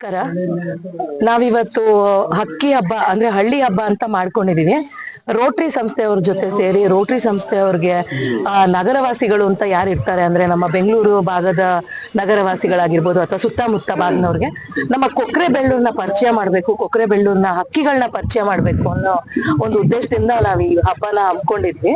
ನಮಸ್ಕಾರ ನಾವಿವತ್ತು ಹಕ್ಕಿ ಹಬ್ಬ ಅಂದ್ರೆ ಹಳ್ಳಿ ಹಬ್ಬ ಅಂತ ಮಾಡ್ಕೊಂಡಿದೀವಿ. ರೋಟ್ರಿ ಸಂಸ್ಥೆಯವ್ರ ಜೊತೆ ಸೇರಿ ರೋಟ್ರಿ ಸಂಸ್ಥೆಯವ್ರಿಗೆ ಆ, ನಗರವಾಸಿಗಳು ಅಂತ ಯಾರು ಇರ್ತಾರೆ ಅಂದ್ರೆ ನಮ್ಮ ಬೆಂಗಳೂರು ಭಾಗದ ನಗರವಾಸಿಗಳಾಗಿರ್ಬೋದು ಅಥವಾ ಸುತ್ತಮುತ್ತ ಭಾಗನವ್ರಿಗೆ ನಮ್ಮ ಕೊಕ್ರೆ ಬೆಳ್ಳೂರ್ನ ಪರಿಚಯ ಮಾಡ್ಬೇಕು ಕೊಕ್ರೆ ಬೆಳ್ಳೂರ್ನ ಹಕ್ಕಿಗಳನ್ನ ಪರಿಚಯ ಮಾಡ್ಬೇಕು ಅನ್ನೋ ಒಂದು ಉದ್ದೇಶದಿಂದ ನಾವು ಈ ಹಬ್ಬನ ಹಮ್ಮಿಕೊಂಡಿದ್ವಿ.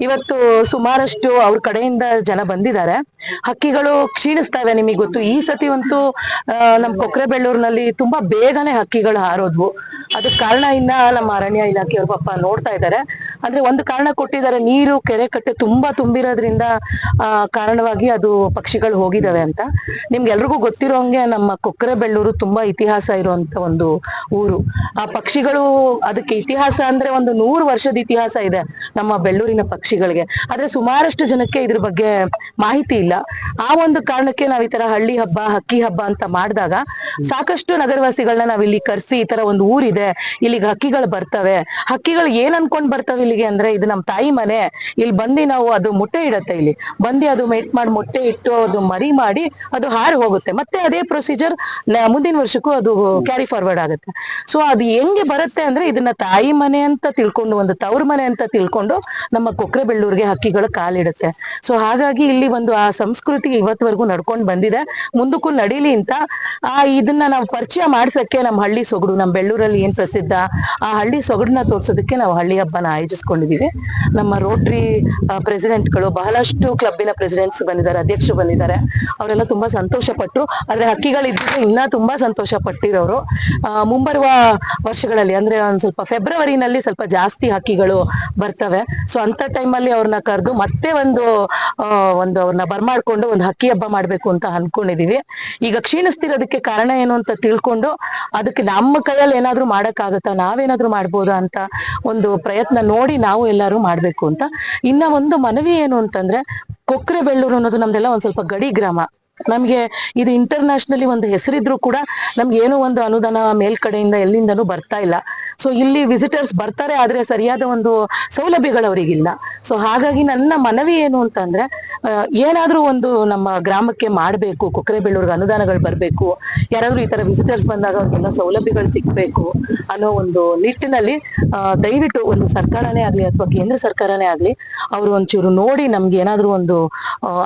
ಇವತ್ತು ಸುಮಾರಷ್ಟು ಅವ್ರ ಕಡೆಯಿಂದ ಜನ ಬಂದಿದ್ದಾರೆ. ಹಕ್ಕಿಗಳು ಕ್ಷೀಣಿಸ್ತವೆ ನಿಮಗೆ ಗೊತ್ತು. ಈ ಸತಿ ಅಂತೂ ನಮ್ಮ ನಮ್ ಕೊಕ್ರೆ ಬೆಳ್ಳೂರಿನಲ್ಲಿ ತುಂಬಾ ಬೇಗನೆ ಹಕ್ಕಿಗಳು ಹಾರೋದ್ವು. ಅದಕ್ಕೆ ಕಾರಣ ಇನ್ನ ನಮ್ಮ ಅರಣ್ಯ ಇಲಾಖೆಯವ್ರ ಪಾಪ ನೋಡ್ತಾ ಇದ್ದಾರೆ. ಅಂದ್ರೆ ಒಂದು ಕಾರಣ ಕೊಟ್ಟಿದ್ದಾರೆ, ನೀರು ಕೆರೆ ಕಟ್ಟೆ ತುಂಬಾ ತುಂಬಿರೋದ್ರಿಂದ ಕಾರಣವಾಗಿ ಅದು ಪಕ್ಷಿಗಳು ಹೋಗಿದಾವೆ ಅಂತ. ನಿಮ್ಗೆ ಎಲ್ರಿಗೂ ಗೊತ್ತಿರೋ ಹಂಗೆ ನಮ್ಮ ಕೊಕ್ಕರೆ ಬೆಳ್ಳೂರು ತುಂಬಾ ಇತಿಹಾಸ ಇರುವಂತ ಒಂದು ಊರು. ಆ ಪಕ್ಷಿಗಳು ಅದಕ್ಕೆ ಇತಿಹಾಸ ಅಂದ್ರೆ ಒಂದು ನೂರು ವರ್ಷದ ಇತಿಹಾಸ ಇದೆ ನಮ್ಮ ಬೆಳ್ಳೂರಿನ ಪಕ್ಷಿಗಳಿಗೆ. ಆದ್ರೆ ಸುಮಾರಷ್ಟು ಜನಕ್ಕೆ ಇದ್ರ ಬಗ್ಗೆ ಮಾಹಿತಿ ಇಲ್ಲ. ಆ ಒಂದು ಕಾರಣಕ್ಕೆ ನಾವ್ ಈ ತರ ಹಳ್ಳಿ ಹಬ್ಬ, ಹಕ್ಕಿ ಹಬ್ಬ ಅಂತ ಮಾಡಿದಾಗ ಸಾಕಷ್ಟು ನಗರವಾಸಿಗಳನ್ನ ನಾವ್ ಇಲ್ಲಿ ಕರ್ಸಿ ಈ ತರ ಒಂದು ಊರಿದೆ, ಇಲ್ಲಿಗೆ ಹಕ್ಕಿಗಳು ಬರ್ತವೆ. ಹಕ್ಕಿಗಳು ಏನ್ ಅನ್ಕೊಂಡ್ ಬರ್ತವೆ ಇಲ್ಲಿಗೆ ಅಂದ್ರೆ ಇದು ನಮ್ ತಾಯಿ ಮನೆ. ಇಲ್ಲಿ ಬಂದು ನಾವು ಅದು ಮೊಟ್ಟೆ ಇಡತ್ತೆ ಇಲ್ಲಿ. ಬಂದು ಅದು ಮೇಟ್ ಮಾಡಿ ಮೊಟ್ಟೆ ಇಟ್ಟು ಅದು ಮರಿ ಮಾಡಿ ಅದು ಹಾರಿ ಹೋಗುತ್ತೆ. ಮತ್ತೆ ಅದೇ ಪ್ರೊಸೀಜರ್ ಮುಂದಿನ ವರ್ಷಕ್ಕೂ ಅದು ಕ್ಯಾರಿ ಫಾರ್ವರ್ಡ್ ಆಗುತ್ತೆ. ಸೊ ಅದು ಹೆಂಗೆ ಬರುತ್ತೆ ಅಂದ್ರೆ ಇದನ್ನ ತಾಯಿ ಮನೆ ಅಂತ ತಿಳ್ಕೊಂಡು ಒಂದು ತವ್ರ ಮನೆ ಅಂತ ತಿಳ್ಕೊಂಡು ನಮ್ಮ ಕೊಕ್ರೆ ಬೆಳ್ಳೂರಿಗೆ ಹಕ್ಕಿಗಳು ಕಾಲಿಡುತ್ತೆ. ಸೊ ಹಾಗಾಗಿ ಇಲ್ಲಿ ಒಂದು ಆ ಸಂಸ್ಕೃತಿ ಇವತ್ತವರೆಗೂ ನಡ್ಕೊಂಡು ಬಂದಿದೆ. ಮುಂದಕ್ಕೂ ನಡೀಲಿ ಅಂತ. ಆ, ಇದನ್ನ ನಾವು ಪರಿಚಯ ಮಾಡ್ಸಕ್ಕೆ ನಮ್ಮ ಹಳ್ಳಿ ಸೊಗಡು ನಮ್ಮ ಬೆಳ್ಳೂರಲ್ಲಿ ಏನ್ ಪ್ರಸಿದ್ಧ, ಆ ಹಳ್ಳಿ ಸೊಗಡನ್ನ ತೋರ್ಸೋದಕ್ಕೆ ನಾವು ಹಳ್ಳಿ ಹಬ್ಬನ ಆಯೋಜಿಸ್ಕೊಂಡಿದೀವಿ ನಮ್ಮ ರೋಟ್ರಿ ಪ್ರೆಸಿಡೆಂಟ್ಗಳು ಬಹಳಷ್ಟು ಕ್ಲಬ್ಬಿನ ಪ್ರೆಸಿಡೆಂಟ್ಸ್ ಬಂದಿದ್ದಾರೆ, ಅಧ್ಯಕ್ಷರು ಬಂದಿದ್ದಾರೆ. ಅವರೆಲ್ಲ ತುಂಬಾ ಸಂತೋಷ ಪಟ್ಟರು ಆದ್ರೆ ಹಕ್ಕಿಗಳಿದ್ದರೆ ಇನ್ನ ತುಂಬಾ ಸಂತೋಷ ಪಟ್ಟಿರೋರು ಮುಂಬರುವ ವರ್ಷಗಳಲ್ಲಿ, ಅಂದ್ರೆ ಒಂದ್ ಸ್ವಲ್ಪ ಫೆಬ್ರವರಿನಲ್ಲಿ ಸ್ವಲ್ಪ ಜಾಸ್ತಿ ಹಕ್ಕಿಗಳು ಬರ್ತವೆ. ಸೊ ಅಂತ ಟೈಮಲ್ಲಿ ಅವ್ರನ್ನ ಕರೆದು ಮತ್ತೆ ಒಂದು ಒಂದು ಅವ್ರನ್ನ ಬರ್ಮಾಡ್ಕೊಂಡು ಒಂದು ಹಕ್ಕಿ ಹಬ್ಬ ಮಾಡ್ಬೇಕು ಅಂತ ಅನ್ಕೊಂಡಿದೀವಿ. ಈಗ ಕ್ಷೀಣಿಸ್ತಿರೋದಕ್ಕೆ ಕಾರಣ ಏನು ಅಂತ ತಿಳ್ಕೊಂಡು ಅದಕ್ಕೆ ನಮ್ಮ ಕೈಯಲ್ಲಿ ಏನಾದ್ರು ಮಾಡಕ್ಕಾಗತ್ತಾ, ನಾವೇನಾದ್ರೂ ಮಾಡ್ಬೋದಾ ಅಂತ ಒಂದು ಪ್ರಯತ್ನ ನೋಡಿ ನಾವು ಎಲ್ಲರೂ ಮಾಡ್ಬೇಕು ಅಂತ. ಇನ್ನ ಒಂದು ಮನವಿ ಏನು ಅಂತಂದ್ರೆ ಕೊಕ್ರೆ ಬೆಳ್ಳೂರು ಅನ್ನೋದು ನಮ್ದೆಲ್ಲ ಒಂದ್ ಸ್ವಲ್ಪ ಗಡಿ ಗ್ರಾಮ. ನಮ್ಗೆ ಇದು ಇಂಟರ್ನ್ಯಾಷನಲಿ ಒಂದು ಹೆಸರಿದ್ರು ಕೂಡ ನಮ್ಗೆ ಏನೋ ಒಂದು ಅನುದಾನ ಮೇಲ್ಕಡೆಯಿಂದ ಎಲ್ಲಿಂದನೂ ಬರ್ತಾ ಇಲ್ಲ. ಸೊ ಇಲ್ಲಿ ವಿಸಿಟರ್ಸ್ ಬರ್ತಾರೆ, ಆದ್ರೆ ಸರಿಯಾದ ಒಂದು ಸೌಲಭ್ಯಗಳು ಅವರಿಗಿಲ್ಲ. ಸೊ ಹಾಗಾಗಿ ನನ್ನ ಮನವಿ ಏನು ಅಂತಂದ್ರೆ ಏನಾದ್ರೂ ಒಂದು ನಮ್ಮ ಗ್ರಾಮಕ್ಕೆ ಮಾಡ್ಬೇಕು ಕೊಕ್ಕರೆಬೆಳ್ಳೂರ್ಗೆ ಅನುದಾನಗಳು ಬರ್ಬೇಕು ಯಾರಾದ್ರೂ ಈ ತರ ವಿಸಿಟರ್ಸ್ ಬಂದಾಗ ಅವ್ರಿಗೆಲ್ಲ ಸೌಲಭ್ಯಗಳು ಸಿಗ್ಬೇಕು ಅನ್ನೋ ಒಂದು ನಿಟ್ಟಿನಲ್ಲಿ ದಯವಿಟ್ಟು ಒಂದು ಸರ್ಕಾರನೇ ಆಗ್ಲಿ ಅಥವಾ ಕೇಂದ್ರ ಸರ್ಕಾರನೇ ಆಗ್ಲಿ ಅವರು ಒಂಚೂರು ನೋಡಿ ನಮ್ಗೆ ಏನಾದ್ರೂ ಒಂದು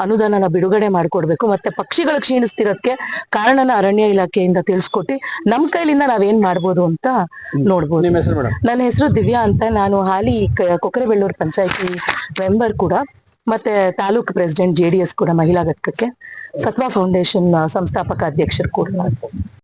ಅನುದಾನನ ಬಿಡುಗಡೆ ಮಾಡ್ಕೊಡ್ಬೇಕು. ಮತ್ತೆ ಪಕ್ಷಿಗಳು ಕ್ಷೀಣಿಸ್ತಿರೋದಕ್ಕೆ ಕಾರಣನ ಅರಣ್ಯ ಇಲಾಖೆಯಿಂದ ತಿಳಿಸ್ಕೊಟ್ಟು ನಮ್ ಕೈಲಿಂದ ನಾವೇನ್ ಮಾಡ್ಬೋದು ಅಂತ ನೋಡ್ಬೋದು. ನನ್ನ ಹೆಸರು ದಿವ್ಯಾ ಅಂತ. ನಾನು ಹಾಲಿ ಕೊಕ್ಕರೆಬೆಳ್ಳೂರು ಪಂಚಾಯತಿ ಮೆಂಬರ್ ಕೂಡ. ಮತ್ತೆ ತಾಲೂಕ್ ಪ್ರೆಸಿಡೆಂಟ್ ಜೆಡಿಎಸ್ ಕೂಡ ಮಹಿಳಾ ಘಟಕಕ್ಕೆ ಸತ್ವ ಫೌಂಡೇಶನ್ ಸಂಸ್ಥಾಪಕ ಅಧ್ಯಕ್ಷರು ಕೂಡ